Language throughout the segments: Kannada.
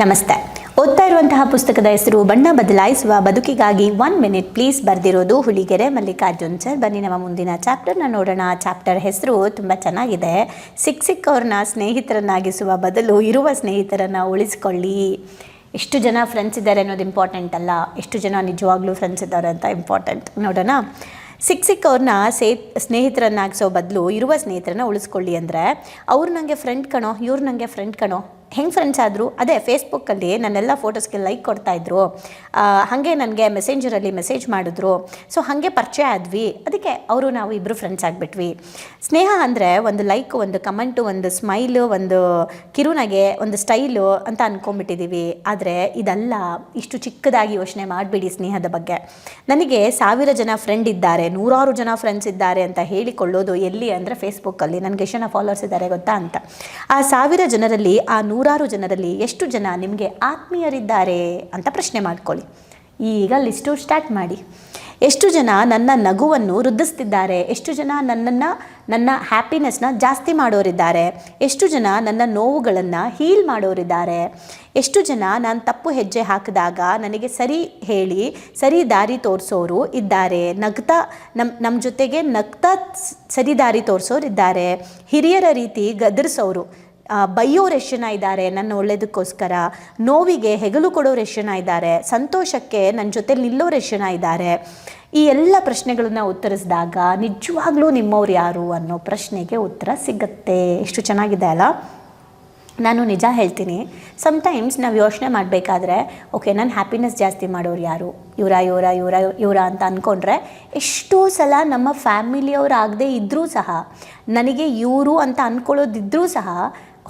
ನಮಸ್ತೆ. ಓದ್ತಾ ಇರುವಂತಹ ಪುಸ್ತಕದ ಹೆಸರು ಬಣ್ಣ ಬದಲಾಯಿಸುವ ಬದುಕಿಗಾಗಿ ಒನ್ ಮಿನಿಟ್ ಪ್ಲೀಸ್ ಬರೆದಿರೋದು ಹುಳಿಗೆರೆ ಮಲ್ಲಿಕಾರ್ಜುನ್ ಸರ್. ಬನ್ನಿ ನಮ್ಮ ಮುಂದಿನ ಚಾಪ್ಟರ್ನ ನೋಡೋಣ. ಚಾಪ್ಟರ್ ಹೆಸರು ತುಂಬ ಚೆನ್ನಾಗಿದೆ. ಸಿಕ್ಕ ಸಿಕ್ಕವ್ರನ್ನ ಸ್ನೇಹಿತರನ್ನಾಗಿಸುವ ಬದಲು ಇರುವ ಸ್ನೇಹಿತರನ್ನು ಉಳಿಸ್ಕೊಳ್ಳಿ. ಎಷ್ಟು ಜನ ಫ್ರೆಂಡ್ಸ್ ಇದ್ದಾರೆ ಅನ್ನೋದು ಇಂಪಾರ್ಟೆಂಟ್ ಅಲ್ಲ. ಎಷ್ಟು ಜನ ನಿಜವಾಗ್ಲೂ ಫ್ರೆಂಡ್ಸ್ ಇದ್ದಾರೆ ಅಂತ ಇಂಪಾರ್ಟೆಂಟ್ ನೋಡೋಣ. ಸಿಕ್ಕ ಸಿಕ್ಕವ್ರನ್ನ ಸೇ, ಸ್ನೇಹಿತರನ್ನಾಗಿಸೋ ಬದಲು ಇರುವ ಸ್ನೇಹಿತರನ್ನ ಉಳಿಸ್ಕೊಳ್ಳಿ ಅಂದರೆ, ಅವ್ರು ನನಗೆ ಫ್ರೆಂಡ್ ಕಣೋ, ಇವ್ರು ನನಗೆ ಫ್ರೆಂಡ್ ಕಣೋ ಹೆಂಗೆ ಫ್ರೆಂಡ್ಸ್ ಆದರು, ಅದೇ ಫೇಸ್ಬುಕ್ಕಲ್ಲಿ ನನ್ನೆಲ್ಲ ಫೋಟೋಸ್ಗೆ ಲೈಕ್ ಕೊಡ್ತಾಯಿದ್ರು ಹಾಗೆ ನನಗೆ ಮೆಸೇಂಜರಲ್ಲಿ ಮೆಸೇಜ್ ಮಾಡಿದ್ರು. ಸೊ ಹಾಗೆ ಪರಿಚಯ ಆದ್ವಿ. ಅದಕ್ಕೆ ಅವರು ನಾವು ಇಬ್ಬರು ಫ್ರೆಂಡ್ಸ್ ಆಗಿಬಿಟ್ವಿ. ಸ್ನೇಹ ಅಂದರೆ ಒಂದು ಲೈಕ್ ಒಂದು ಕಮೆಂಟು ಒಂದು ಸ್ಮೈಲು ಒಂದು ಕಿರುನಗೆ, ಒಂದು ಸ್ಟೈಲು ಅಂತ ಅಂದ್ಕೊಂಬಿಟ್ಟಿದ್ದೀವಿ ಆದರೆ ಇದಲ್ಲ, ಇಷ್ಟು ಚಿಕ್ಕದಾಗಿ ಯೋಚನೆ ಮಾಡಿಬಿಡಿ ಸ್ನೇಹದ ಬಗ್ಗೆ. ನನಗೆ ಸಾವಿರ ಜನ ಫ್ರೆಂಡ್ ಇದ್ದಾರೆ, ನೂರಾರು ಜನ ಫ್ರೆಂಡ್ಸ್ ಇದ್ದಾರೆ ಅಂತ ಹೇಳಿಕೊಳ್ಳೋದು ಎಲ್ಲಿ ಅಂದರೆ ಫೇಸ್ಬುಕ್ಕಲ್ಲಿ ನನಗೆ ಎಷ್ಟು ಜನ ಫಾಲೋವರ್ಸ್ ಇದ್ದಾರೆ ಗೊತ್ತಾ ಅಂತ. ಆ ಸಾವಿರ ಜನರಲ್ಲಿ ಆ ನೂರಾರು ಜನರಲ್ಲಿ ಎಷ್ಟು ಜನ ನಿಮಗೆ ಆತ್ಮೀಯರಿದ್ದಾರೆ ಅಂತ ಪ್ರಶ್ನೆ ಮಾಡ್ಕೊಳ್ಳಿ. ಈಗ ಲಿಸ್ಟು ಸ್ಟಾರ್ಟ್ ಮಾಡಿ. ಎಷ್ಟು ಜನ ನನ್ನ ನಗುವನ್ನು ವೃದ್ಧಿಸ್ತಿದ್ದಾರೆ ಎಷ್ಟು ಜನ ನನ್ನನ್ನು, ನನ್ನ ಹ್ಯಾಪಿನೆಸ್ನ ಜಾಸ್ತಿ ಮಾಡೋರಿದ್ದಾರೆ? ಎಷ್ಟು ಜನ ನನ್ನ ನೋವುಗಳನ್ನು ಹೀಲ್ ಮಾಡೋರಿದ್ದಾರೆ? ಎಷ್ಟು ಜನ ನಾನು ತಪ್ಪು ಹೆಜ್ಜೆ ಹಾಕಿದಾಗ ನನಗೆ ಸರಿ ಹೇಳಿ, ಸರಿ ದಾರಿ ತೋರಿಸೋರು ಇದ್ದಾರೆ. ನಗ್ತಾ ನಮ್ಮ ನಮ್ಮ ಜೊತೆಗೆ ನಗ್ತಾ ಸರಿ ದಾರಿ ತೋರಿಸೋರು ಇದ್ದಾರೆ ಹಿರಿಯರ ರೀತಿ ಗದರಿಸೋರು. ಬೈಯೋರು ಎಷ್ಟು ಇದ್ದಾರೆ, ನನ್ನ ಒಳ್ಳೇದಕ್ಕೋಸ್ಕರ. ನೋವಿಗೆ ಹೆಗಲು ಕೊಡೋ ಎಷ್ಟು ಇದ್ದಾರೆ, ಸಂತೋಷಕ್ಕೆ ನನ್ನ ಜೊತೆ ನಿಲ್ಲೋ ಎಷ್ಟು ಇದ್ದಾರೆ. ಈ ಎಲ್ಲ ಪ್ರಶ್ನೆಗಳನ್ನ ಉತ್ತರಿಸಿದಾಗ ನಿಜವಾಗ್ಲೂ ನಿಮ್ಮವ್ರು ಯಾರು ಅನ್ನೋ ಪ್ರಶ್ನೆಗೆ ಉತ್ತರ ಸಿಗತ್ತೆ. ಎಷ್ಟು ಚೆನ್ನಾಗಿದೆ ಅಲ್ಲ? ನಾನು ನಿಜ ಹೇಳ್ತೀನಿ. ಸಮ್ಟೈಮ್ಸ್ ನಾವು ಯೋಚನೆ ಮಾಡಬೇಕಾದ್ರೆ ಓಕೆ ನಾನು ಹ್ಯಾಪಿನೆಸ್ ಜಾಸ್ತಿ ಮಾಡೋರು ಯಾರು? ಇವರ ಇವರ ಇವರ ಇವರ ಅಂತ ಅಂದ್ಕೊಂಡ್ರೆ ಎಷ್ಟೋ ಸಲ ನಮ್ಮ ಫ್ಯಾಮಿಲಿಯವರಾಗದೇ ಇದ್ದರೂ ಸಹ, ನನಗೆ ಇವರು ಅಂತ ಅಂದ್ಕೊಳ್ಳೋದಿದ್ದರೂ ಸಹ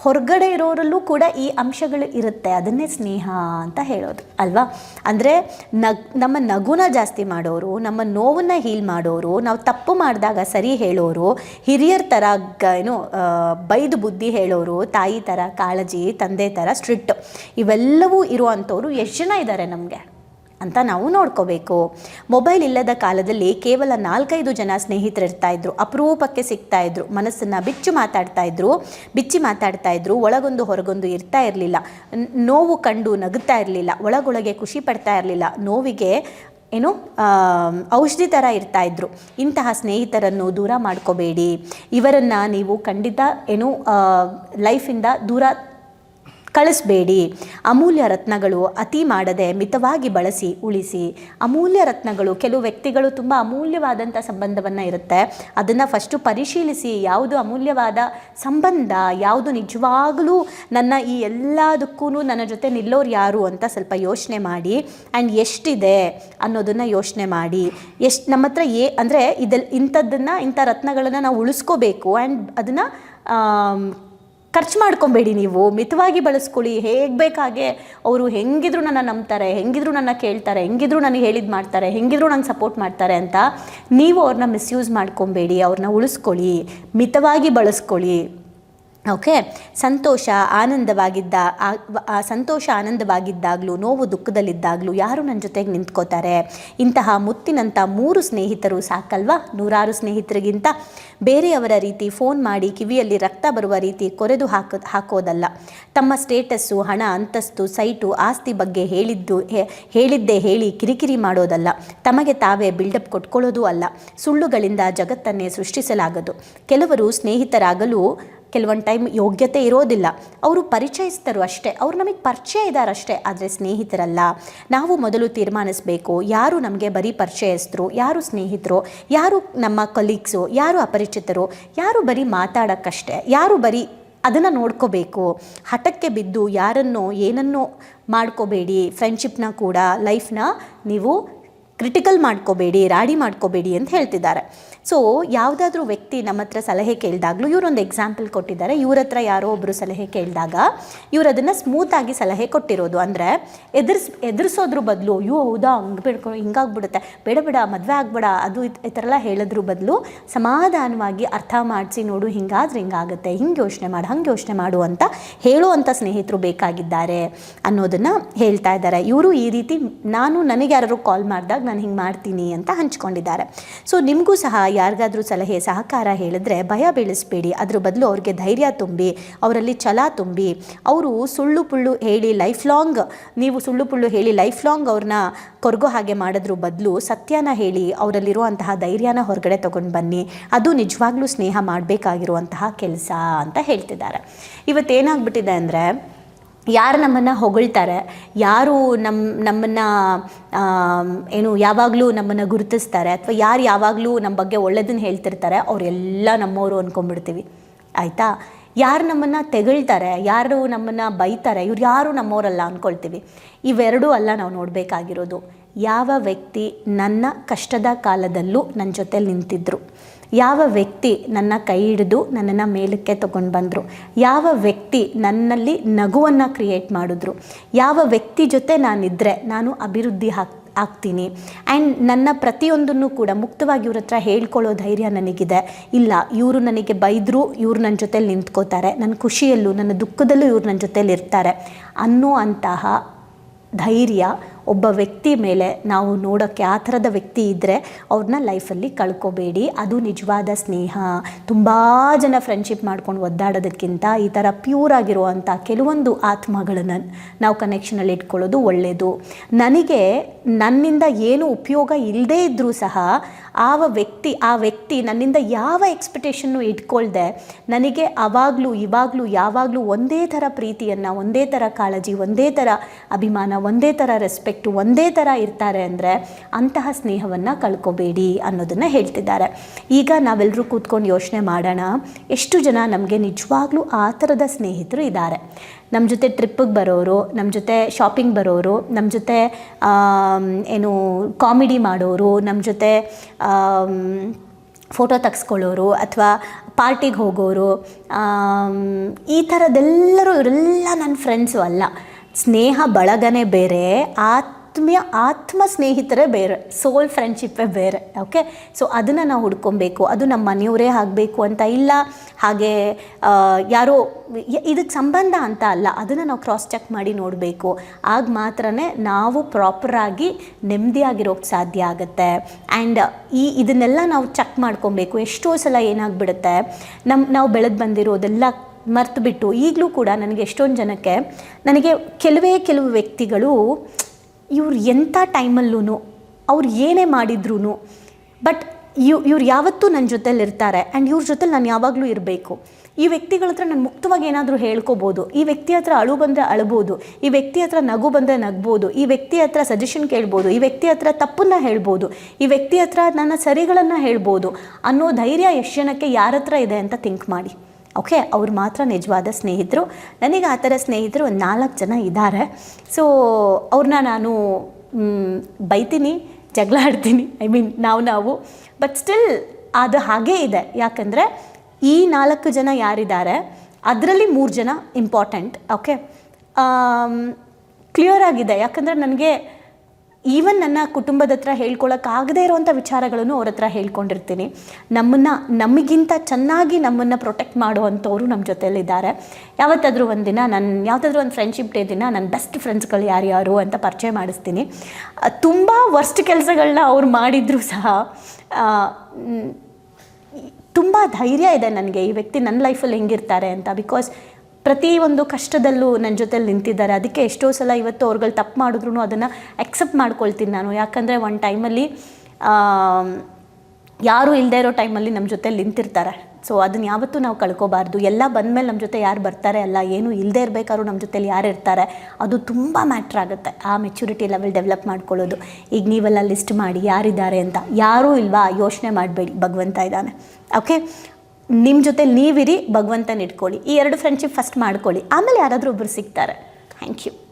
ಹೊರಗಡೆ ಇರೋರಲ್ಲೂ ಕೂಡ ಈ ಅಂಶಗಳು ಇರುತ್ತೆ. ಅದನ್ನೇ ಸ್ನೇಹ ಅಂತ ಹೇಳೋದು. ಅಲ್ವಾ? ಅಂದರೆ ನಗ್, ನಮ್ಮ ನಗುನ ಜಾಸ್ತಿ ಮಾಡೋರು, ನಮ್ಮ ನೋವನ್ನು ಹೀಲ್ ಮಾಡೋರು, ನಾವು ತಪ್ಪು ಮಾಡಿದಾಗ ಸರಿ ಹೇಳೋರು, ಹಿರಿಯರ ಥರ ಏನು ಬೈದು ಬುದ್ಧಿ ಹೇಳೋರು, ತಾಯಿ ಥರ ಕಾಳಜಿ, ತಂದೆ ಥರ ಸ್ಟ್ರಿಕ್ಟ್, ಇವೆಲ್ಲವೂ ಇರುವಂಥವ್ರು ಎಷ್ಟು ಜನ ಇದ್ದಾರೆ ನಮಗೆ. ಅಂತ ನಾವು ನೋಡ್ಕೋಬೇಕು. ಮೊಬೈಲ್ ಇಲ್ಲದ ಕಾಲದಲ್ಲಿ ಕೇವಲ ನಾಲ್ಕೈದು ಜನ ಸ್ನೇಹಿತರು ಇರ್ತಾ ಇದ್ರು, ಅಪರೂಪಕ್ಕೆ ಸಿಗ್ತಾ ಇದ್ರು, ಮನಸ್ಸನ್ನು ಬಿಚ್ಚು ಮಾತಾಡ್ತಾ ಇದ್ರು, ಬಿಚ್ಚಿ ಮಾತಾಡ್ತಾ ಇದ್ರು, ಒಳಗೊಂದು ಹೊರಗೊಂದು ಇರ್ತಾ ಇರಲಿಲ್ಲ. ನೋವು ಕಂಡು ನಗುತ್ತಾ ಇರಲಿಲ್ಲ, ಒಳಗೊಳಗೆ ಖುಷಿ ಪಡ್ತಾ ಇರಲಿಲ್ಲ, ನೋವಿಗೆ ಏನು ಔಷಧಿ ಥರ ಇರ್ತಾ ಇದ್ರು. ಇಂತಹ ಸ್ನೇಹಿತರನ್ನು ದೂರ ಮಾಡ್ಕೋಬೇಡಿ. ಇವರನ್ನು ನೀವು ಖಂಡಿತ ಏನು ಲೈಫಿಂದ ದೂರ ಕಳಿಸ್ಬೇಡಿ. ಅಮೂಲ್ಯ ರತ್ನಗಳು ಅತಿ ಮಾಡದೆ ಮಿತವಾಗಿ ಬಳಸಿ, ಉಳಿಸಿ. ಅಮೂಲ್ಯ ರತ್ನಗಳು ಕೆಲವು ವ್ಯಕ್ತಿಗಳು ತುಂಬ ಅಮೂಲ್ಯವಾದಂಥ ಸಂಬಂಧವನ್ನು ಇರುತ್ತೆ. ಅದನ್ನು ಫಸ್ಟು ಪರಿಶೀಲಿಸಿ ಯಾವುದು ಅಮೂಲ್ಯವಾದ ಸಂಬಂಧ, ಯಾವುದು ನಿಜವಾಗಲೂ ನನ್ನ ಈ ಎಲ್ಲದಕ್ಕೂ ನನ್ನ ಜೊತೆ ನಿಲ್ಲೋರು ಯಾರು ಅಂತ ಸ್ವಲ್ಪ ಯೋಚನೆ ಮಾಡಿ. ಆ್ಯಂಡ್ ಎಷ್ಟಿದೆ ಅನ್ನೋದನ್ನು ಯೋಚನೆ ಮಾಡಿ. ಎಷ್ಟು ನಮ್ಮ ಹತ್ರ ಏ ಅಂದರೆ ಇದಲ್ ಇಂಥದ್ದನ್ನು, ಇಂಥ ರತ್ನಗಳನ್ನು ನಾವು ಉಳಿಸ್ಕೋಬೇಕು. ಆ್ಯಂಡ್ ಅದನ್ನು ಖರ್ಚು ಮಾಡ್ಕೊಬೇಡಿ ನೀವು, ಮಿತವಾಗಿ ಬಳಸ್ಕೊಳ್ಳಿ. ಹೇಗೆ ಬೇಕಾಗೆ ಅವರು ಹೆಂಗಿದ್ರು ನನ್ನ ನಂಬ್ತಾರೆ, ಹೆಂಗಿದ್ರು ನನ್ನ ಕೇಳ್ತಾರೆ, ಹೆಂಗಿದ್ರು ನನಗೆ ಹೇಳಿದ್ ಮಾಡ್ತಾರೆ, ಹೆಂಗಿದ್ರು ನಂಗೆ ಸಪೋರ್ಟ್ ಮಾಡ್ತಾರೆ ಅಂತ ನೀವು ಅವ್ರನ್ನ ಮಿಸ್ಯೂಸ್ ಮಾಡ್ಕೊಬೇಡಿ ಅವ್ರನ್ನ ಉಳಿಸ್ಕೊಳ್ಳಿ, ಮಿತವಾಗಿ ಬಳಸ್ಕೊಳ್ಳಿ. ಓಕೆ, ಸಂತೋಷ ಆನಂದವಾಗಿದ್ದ, ಆ- ಸಂತೋಷ ಆನಂದವಾಗಿದ್ದಾಗಲೂ, ನೋವು ದುಃಖದಲ್ಲಿದ್ದಾಗಲೂ ಯಾರು ನನ್ನ ಜೊತೆಗೆ ನಿಂತ್ಕೋತಾರೆ? ಇಂತಹ ಮುತ್ತಿನಂಥ ಮೂರು ಸ್ನೇಹಿತರು ಸಾಕಲ್ವಾ? ನೂರಾರು ಸ್ನೇಹಿತರಿಗಿಂತ ಬೇರೆಯವರ ರೀತಿ ಫೋನ್ ಮಾಡಿ ಕಿವಿಯಲ್ಲಿ ರಕ್ತ ಬರುವ ರೀತಿ ಕೊರೆದು ಹಾಕ, ಹಾಕೋದಲ್ಲ. ತಮ್ಮ ಸ್ಟೇಟಸ್ಸು, ಹಣ, ಅಂತಸ್ತು, ಸೈಟು, ಆಸ್ತಿ ಬಗ್ಗೆ ಹೇಳಿದ್ದು ಹೇಳಿದ್ದೇ ಹೇಳಿ ಕಿರಿಕಿರಿ ಮಾಡೋದಲ್ಲ. ತಮಗೆ ತಾವೇ ಬಿಲ್ಡಪ್ ಕೊಟ್ಕೊಳ್ಳೋದು ಅಲ್ಲ. ಸುಳ್ಳುಗಳಿಂದ ಜಗತ್ತನ್ನೇ ಸೃಷ್ಟಿಸಲಾಗದು. ಕೆಲವರು ಸ್ನೇಹಿತರಾಗಲು ಕೆಲವೊಂದು ಟೈಮ್ ಯೋಗ್ಯತೆ ಇರೋದಿಲ್ಲ. ಅವರು ಪರಿಚಯಿಸ್ತರು ಅಷ್ಟೇ. ಅವ್ರು ನಮಗೆ ಪರಿಚಯ ಇದ್ದಾರಷ್ಟೇ ಆದರೆ ಸ್ನೇಹಿತರಲ್ಲ. ನಾವು ಮೊದಲು ತೀರ್ಮಾನಿಸಬೇಕು. ಯಾರು ನಮಗೆ ಬರೀ ಪರಿಚಯಸ್ಥರು, ಯಾರು ಸ್ನೇಹಿತರು, ಯಾರು ನಮ್ಮ ಕೊಲೀಗ್ಸು ಯಾರು ಅಪರಿಚಿತರು, ಯಾರು ಬರೀ ಮಾತಾಡೋಕ್ಕಷ್ಟೇ, ಯಾರು ಬರೀ ಅದನ್ನು ನೋಡ್ಕೋಬೇಕು. ಹಠಕ್ಕೆ ಬಿದ್ದು ಯಾರನ್ನು ಏನನ್ನು ಮಾಡ್ಕೋಬೇಡಿ. ಫ್ರೆಂಡ್ಶಿಪ್ನ ಕೂಡ ಲೈಫ್ನ ನೀವು ಕ್ರಿಟಿಕಲ್ ಮಾಡ್ಕೋಬೇಡಿ, ರಾಡಿ ಮಾಡ್ಕೋಬೇಡಿ ಅಂತ ಹೇಳ್ತಿದ್ದಾರೆ. ಸೊ ಯಾವುದಾದ್ರೂ ವ್ಯಕ್ತಿ ನಮ್ಮ ಹತ್ರ ಸಲಹೆ ಕೇಳಿದಾಗಲೂ ಇವರೊಂದು ಎಕ್ಸಾಂಪಲ್ ಕೊಟ್ಟಿದ್ದಾರೆ. ಇವ್ರ ಹತ್ರ ಯಾರೋ ಒಬ್ಬರು ಸಲಹೆ ಕೇಳಿದಾಗ ಇವ್ರು ಅದನ್ನು ಸ್ಮೂತಾಗಿ ಸಲಹೆ ಕೊಟ್ಟಿರೋದು. ಅಂದರೆ ಎದುರಿಸ್, ಎದುರಿಸೋದ್ರ ಬದಲು, ಅಯ್ಯೋ, ಹೌದಾ? ಹಂಗೆ ಬಿಡ್ಕೊ, ಹಿಂಗಾಗ್ಬಿಡುತ್ತೆ. ಬೇಡ ಬೇಡ, ಮದುವೆ ಆಗ್ಬೇಡ. ಅದು ಈ ಥರ ಎಲ್ಲ ಹೇಳೋದ್ರ ಬದಲು ಸಮಾಧಾನವಾಗಿ ಅರ್ಥ ಮಾಡಿಸಿ ನೋಡು, ಹಿಂಗಾದ್ರೆ ಹಿಂಗಾಗುತ್ತೆ. ಹಿಂಗೆ ಯೋಚನೆ ಮಾಡು, ಹಂಗೆ ಯೋಚನೆ ಮಾಡು ಅಂತ ಹೇಳುವಂಥ ಸ್ನೇಹಿತರು ಬೇಕಾಗಿದ್ದಾರೆ ಅನ್ನೋದನ್ನು ಹೇಳ್ತಾ ಇದ್ದಾರೆ. ಇವರು ಈ ರೀತಿ, ನಾನು ನನಗೆ ಯಾರು ಕಾಲ್ ಮಾಡಿದಾಗ ನಾನು ಹಿಂಗೆ ಮಾಡ್ತೀನಿ ಅಂತ ಹಂಚ್ಕೊಂಡಿದ್ದಾರೆ. ಸೊ ನಿಮಗೂ ಸಹ ಯಾರಿಗಾದ್ರೂ ಸಲಹೆ, ಸಹಕಾರ ಹೇಳಿದ್ರೆ ಭಯ ಬೀಳಿಸ್ಬೇಡಿ. ಅದ್ರ ಬದಲು ಅವ್ರಿಗೆ ಧೈರ್ಯ ತುಂಬಿ, ಅವರಲ್ಲಿ ಛಲ ತುಂಬಿ, ಅವರು ಸುಳ್ಳು ಪುಳ್ಳು ಹೇಳಿ ಲೈಫ್ ಲಾಂಗ್ ನೀವು ಸುಳ್ಳು ಪುಳ್ಳು ಹೇಳಿ ಲೈಫ್ ಲಾಂಗ್ ಅವ್ರನ್ನ ಕೊರಗೋ ಹಾಗೆ ಮಾಡೋದ್ರ ಬದಲು ಸತ್ಯನ ಹೇಳಿ ಅವರಲ್ಲಿರುವಂತಹ ಧೈರ್ಯನ ಹೊರಗಡೆ ತೊಗೊಂಡು ಬನ್ನಿ. ಅದು ನಿಜವಾಗ್ಲೂ ಸ್ನೇಹ ಮಾಡಬೇಕಾಗಿರುವಂತಹ ಕೆಲಸ ಅಂತ ಹೇಳ್ತಿದ್ದಾರೆ. ಇವತ್ತೇನಾಗ್ಬಿಟ್ಟಿದೆ ಅಂದರೆ ಯಾರು ನಮ್ಮನ್ನು ಹೊಗಳ್ತಾರೆ, ಯಾರು ನಮ್ಮ ನಮ್ಮನ್ನು ಏನು, ಯಾವಾಗಲೂ ನಮ್ಮನ್ನು ಗುರುತಿಸ್ತಾರೆ ಅಥವಾ ಯಾರು ಯಾವಾಗಲೂ ನಮ್ಮ ಬಗ್ಗೆ ಒಳ್ಳೆಯದನ್ನು ಹೇಳ್ತಿರ್ತಾರೆ, ಅವರೆಲ್ಲ ನಮ್ಮವರು ಅಂದ್ಕೊಂಡ್ಬಿಡ್ತೀವಿ ಆಯಿತಾ? ಯಾರು ನಮ್ಮನ್ನು ತೆಗಳ್ತಾರೆ, ಯಾರು ನಮ್ಮನ್ನು ಬೈತಾರೆ, ಇವ್ರು ಯಾರು ನಮ್ಮವರಲ್ಲ ಅಂದ್ಕೊಳ್ತೀವಿ ಇವೆರಡೂ ಅಲ್ಲ ನಾವು ನೋಡಬೇಕಾಗಿರೋದು. ಯಾವ ವ್ಯಕ್ತಿ ನನ್ನ ಕಷ್ಟದ ಕಾಲದಲ್ಲೂ ನನ್ನ ಜೊತೆಲಿ ನಿಂತಿದ್ರು? ಯಾವ ವ್ಯಕ್ತಿ ನನ್ನ ಕೈ ಹಿಡಿದು ನನ್ನನ್ನು ಮೇಲಕ್ಕೆ ತಗೊಂಡು ಬಂದರು? ಯಾವ ವ್ಯಕ್ತಿ ನನ್ನಲ್ಲಿ ನಗುವನ್ನು ಕ್ರಿಯೇಟ್ ಮಾಡಿದ್ರು? ಯಾವ ವ್ಯಕ್ತಿ ಜೊತೆ ನಾನಿದ್ದರೆ ನಾನು ಅಭಿವೃದ್ಧಿ ಹಾಕ್, ಆಗ್ತೀನಿ? ಆ್ಯಂಡ್ ನನ್ನ ಪ್ರತಿಯೊಂದನ್ನು ಕೂಡ ಮುಕ್ತವಾಗಿ ಇವ್ರ ಹತ್ರ ಹೇಳ್ಕೊಳ್ಳೋ ಧೈರ್ಯ ನನಗಿದೆ. ಇಲ್ಲ, ಇವರು ನನಗೆ ಬೈದರೂ, ಇವರು ನನ್ನ ಜೊತೆಲಿ ನಿಂತ್ಕೋತಾರೆ. ನನ್ನ ಖುಷಿಯಲ್ಲೂ, ನನ್ನ ದುಃಖದಲ್ಲೂ ಇವ್ರು ನನ್ನ ಜೊತೆಲಿ ಇರ್ತಾರೆ ಅನ್ನೋ ಅಂತಹ ಧೈರ್ಯ ಒಬ್ಬ ವ್ಯಕ್ತಿ ಮೇಲೆ ನಾವು ನೋಡೋಕ್ಕೆ ಆ ಥರದ ವ್ಯಕ್ತಿ ಇದ್ದರೆ ಅವ್ರನ್ನ ಲೈಫಲ್ಲಿ ಕಳ್ಕೊಬೇಡಿ. ಅದು ನಿಜವಾದ ಸ್ನೇಹ. ತುಂಬ ಜನ ಫ್ರೆಂಡ್ಶಿಪ್ ಮಾಡ್ಕೊಂಡು ಒದ್ದಾಡೋದಕ್ಕಿಂತ ಈ ಥರ ಪ್ಯೂರ್ ಆಗಿರುವಂಥ ಕೆಲವೊಂದು ಆತ್ಮಗಳನ್ನು ನಾವು ಕನೆಕ್ಷನಲ್ಲಿ ಇಟ್ಕೊಳ್ಳೋದು ಒಳ್ಳೆಯದು ನನಗೆ ನನ್ನಿಂದ ಏನು ಉಪಯೋಗ ಇಲ್ಲದೇ ಇದ್ದರೂ ಸಹ ಆ ವ್ಯಕ್ತಿ ಆ ವ್ಯಕ್ತಿ ನನ್ನಿಂದ ಯಾವ ಎಕ್ಸ್ಪೆಕ್ಟೇಷನ್ನು ಇಟ್ಕೊಳ್ದೆ ನನಗೆ ಅವಾಗಲೂ, ಇವಾಗಲೂ, ಯಾವಾಗಲೂ ಒಂದೇ ಥರ ಪ್ರೀತಿಯನ್ನು, ಒಂದೇ ಥರ ಕಾಳಜಿ, ಒಂದೇ ಥರ ಅಭಿಮಾನ, ಒಂದೇ ಥರ ರೆಸ್ಪೆಕ್ಟು ಒಂದೇ ಥರ ಇರ್ತಾರೆ ಅಂದರೆ ಅಂತಹ ಸ್ನೇಹವನ್ನು ಕಳ್ಕೊಬೇಡಿ ಅನ್ನೋದನ್ನು ಹೇಳ್ತಿದ್ದಾರೆ. ಈಗ ನಾವೆಲ್ಲರೂ ಕೂತ್ಕೊಂಡು ಯೋಚನೆ ಮಾಡೋಣ, ಎಷ್ಟು ಜನ ನಮಗೆ ನಿಜವಾಗ್ಲೂ ಆ ಥರದ ಸ್ನೇಹಿತರು ಇದ್ದಾರೆ. ನಮ್ಮ ಜೊತೆ ಟ್ರಿಪ್ಪಿಗೆ ಬರೋರು ನಮ್ಮ ಜೊತೆ ಶಾಪಿಂಗ್ ಬರೋರು ನಮ್ಮ ಜೊತೆ ಏನು ಕಾಮಿಡಿ ಮಾಡೋರು ನಮ್ಮ ಜೊತೆ ಫೋಟೋ ತೆಗ್ಸ್ಕೊಳ್ಳೋರು ಅಥವಾ ಪಾರ್ಟಿಗೆ ಹೋಗೋರು ಈ ಥರದ್ದೆಲ್ಲರೂ ಇವರೆಲ್ಲ ನನ್ನ ಫ್ರೆಂಡ್ಸು ಅಲ್ಲ. ಸ್ನೇಹ ಬಳಗನೇ ಬೇರೆ, ಆತ್ಮೀಯ ಆತ್ಮ ಸ್ನೇಹಿತರೇ ಬೇರೆ ಸೋಲ್ ಫ್ರೆಂಡ್ಶಿಪ್ಪೇ ಬೇರೆ ಓಕೆ ಸೊ ಅದನ್ನು ನಾವು ಹುಡ್ಕೊಬೇಕು. ಅದು ನಮ್ಮ ಮನೆಯವರೇ ಆಗಬೇಕು ಅಂತ ಇಲ್ಲ, ಹಾಗೆ ಯಾರೋ ಇದಕ್ಕೆ ಸಂಬಂಧ ಅಂತ ಅಲ್ಲ. ಅದನ್ನು ನಾವು ಕ್ರಾಸ್ ಚೆಕ್ ಮಾಡಿ ನೋಡಬೇಕು. ಆಗ ಮಾತ್ರ ನಾವು ಪ್ರಾಪರಾಗಿ ನೆಮ್ಮದಿಯಾಗಿರೋಕ್ಕೆ ಸಾಧ್ಯ ಆಗುತ್ತೆ. ಆ್ಯಂಡ್ ಈ, ಇದನ್ನೆಲ್ಲ ನಾವು ಚೆಕ್ ಮಾಡ್ಕೊಬೇಕು. ಎಷ್ಟೋ ಸಲ ಏನಾಗ್ಬಿಡುತ್ತೆ? ನಮ್ಮ ನಾವು ಬೆಳೆದು ಬಂದಿರೋದೆಲ್ಲ ಮರ್ತು ಬಿಟ್ಟು ಈಗಲೂ ಕೂಡ ನನಗೆ ಎಷ್ಟೊಂದು ಜನಕ್ಕೆ ನನಗೆ ಕೆಲವೇ ಕೆಲವು ವ್ಯಕ್ತಿಗಳು ಇವ್ರು ಎಂಥ ಟೈಮಲ್ಲೂ ಅವ್ರು ಏನೇ ಮಾಡಿದ್ರೂ ಬಟ್ ಇವ್ ಇವ್ರು ಯಾವತ್ತೂ ನನ್ನ ಜೊತೆಲಿ ಇರ್ತಾರೆ ಆ್ಯಂಡ್ ಇವ್ರ ಜೊತೆಲಿ ನಾನು ಯಾವಾಗಲೂ ಇರಬೇಕು. ಈ ವ್ಯಕ್ತಿಗಳ ಹತ್ರ ನಾನು ಮುಕ್ತವಾಗಿ ಏನಾದರೂ ಹೇಳ್ಕೋಬೋದು, ಈ ವ್ಯಕ್ತಿ ಹತ್ರ ಅಳು ಬಂದರೆ ಅಳ್ಬೋದು, ಈ ವ್ಯಕ್ತಿ ಹತ್ರ ನಗು ಬಂದರೆ ನಗ್ಬೋದು, ಈ ವ್ಯಕ್ತಿ ಹತ್ರ ಸಜೆಷನ್ ಕೇಳ್ಬೋದು, ಈ ವ್ಯಕ್ತಿ ಹತ್ರ ತಪ್ಪನ್ನು ಹೇಳ್ಬೋದು, ಈ ವ್ಯಕ್ತಿ ಹತ್ರ ನನ್ನ ಸರಿಗಳನ್ನು ಹೇಳ್ಬೋದು ಅನ್ನೋ ಧೈರ್ಯ ಎಷ್ಟು ಜನಕ್ಕೆ ಯಾರ ಹತ್ರ ಇದೆ ಅಂತ ಥಿಂಕ್ ಮಾಡಿ. ಓಕೆ, ಅವ್ರು ಮಾತ್ರ ನಿಜವಾದ ಸ್ನೇಹಿತರು. ನನಗೆ ಆ ಥರ ಸ್ನೇಹಿತರು ಒಂದು ನಾಲ್ಕು ಜನ ಇದ್ದಾರೆ. ಸೊ ಅವ್ರನ್ನ ನಾನು ಬೈತೀನಿ, ಜಗಳ ಆಡ್ತೀನಿ. ಐ ಮೀನ್ ನಾವು ನಾವು. ಬಟ್ ಸ್ಟಿಲ್ ಅದು ಹಾಗೇ ಇದೆ. ಯಾಕಂದರೆ, ಈ ನಾಲ್ಕು ಜನ ಯಾರಿದ್ದಾರೆ, ಅದರಲ್ಲಿ ಮೂರು ಜನ ಇಂಪಾರ್ಟೆಂಟ್ ಓಕೆ ಕ್ಲಿಯರ್ ಆಗಿದೆ ಯಾಕಂದರೆ, ನನಗೆ ಈವನ್ ನನ್ನ ಕುಟುಂಬದ ಹತ್ರ ಹೇಳ್ಕೊಳಕ್ಕಾಗದೇ ಇರುವಂಥ ವಿಚಾರಗಳನ್ನು ಅವ್ರ ಹತ್ರ ಹೇಳ್ಕೊಂಡಿರ್ತೀನಿ. ನಮ್ಮನ್ನು, ನಮಗಿಂತ ಚೆನ್ನಾಗಿ ನಮ್ಮನ್ನು ಪ್ರೊಟೆಕ್ಟ್ ಮಾಡುವಂಥವ್ರು ನಮ್ಮ ಜೊತೆಲಿದ್ದಾರೆ ಯಾವತ್ತಾದರೂ ದಿನ ನನ್ನ ಯಾವುದಾದ್ರೂ ಒಂದು ಫ್ರೆಂಡ್ಶಿಪ್ ಡೇ ದಿನ ನನ್ನ ಬೆಸ್ಟ್ ಫ್ರೆಂಡ್ಸ್ಗಳು ಯಾರ್ಯಾರು ಅಂತ ಪರಿಚಯ ಮಾಡಿಸ್ತೀನಿ. ತುಂಬ ವರ್ಸ್ಟ್ ಕೆಲಸಗಳನ್ನ ಅವ್ರು ಮಾಡಿದರೂ ಸಹ ತುಂಬ ಧೈರ್ಯ ಇದೆ ನನಗೆ ಈ ವ್ಯಕ್ತಿ ನನ್ನ ಲೈಫಲ್ಲಿ ಹೆಂಗಿರ್ತಾರೆ ಅಂತ ಬಿಕಾಸ್ ಪ್ರತಿ ಒಂದು ಕಷ್ಟದಲ್ಲೂ ನನ್ನ ಜೊತೆಲಿ ನಿಂತಿದ್ದಾರೆ. ಅದಕ್ಕೆ ಎಷ್ಟೋ ಸಲ ಇವತ್ತು ಅವ್ರುಗಳು ತಪ್ಪು ಮಾಡಿದ್ರು ಅದನ್ನು ಅಕ್ಸೆಪ್ಟ್ ಮಾಡ್ಕೊಳ್ತೀನಿ ನಾನು. ಯಾಕಂದರೆ ಒಂದು ಟೈಮಲ್ಲಿ ಯಾರು ಇಲ್ಲದೆ ಇರೋ ಟೈಮಲ್ಲಿ ನಮ್ಮ ಜೊತೆಲಿ ನಿಂತಿರ್ತಾರೆ. ಸೊ ಅದನ್ನ ಯಾವತ್ತೂ ನಾವು ಕಳ್ಕೊಬಾರ್ದು. ಎಲ್ಲ ಬಂದಮೇಲೆ ನಮ್ಮ ಜೊತೆ ಯಾರು ಬರ್ತಾರೆ ಅಲ್ಲ, ಏನು ಇಲ್ಲದೆ ಇರಬೇಕಾದ್ರೂ ನಮ್ಮ ಜೊತೆಲಿ ಯಾರು ಇರ್ತಾರೆ, ಅದು ತುಂಬ ಮ್ಯಾಟ್ರ್ ಆಗುತ್ತೆ. ಆ ಮೆಚುರಿಟಿ ಲೆವೆಲ್ ಡೆವಲಪ್ ಮಾಡ್ಕೊಳ್ಳೋದು. ಈಗ ನೀವೆಲ್ಲ ಲಿಸ್ಟ್ ಮಾಡಿ ಯಾರಿದ್ದಾರೆ ಅಂತ. ಯಾರೂ ಇಲ್ವಾ ಯೋಚನೆ ಮಾಡಬೇಡಿ ಭಗವಂತ ಇದ್ದಾನೆ. ಓಕೆ ನಿಮ್ಮ ಜೊತೆ ನೀವಿರಿ ಭಗವಂತನ ಇಟ್ಕೊಳ್ಳಿ. ಈ ಎರಡು ಫ್ರೆಂಡ್ಶಿಪ್ ಫಸ್ಟ್ ಮಾಡ್ಕೊಳ್ಳಿ. ಆಮೇಲೆ ಯಾರಾದರೂ ಒಬ್ಬರು ಸಿಗ್ತಾರೆ. Thank you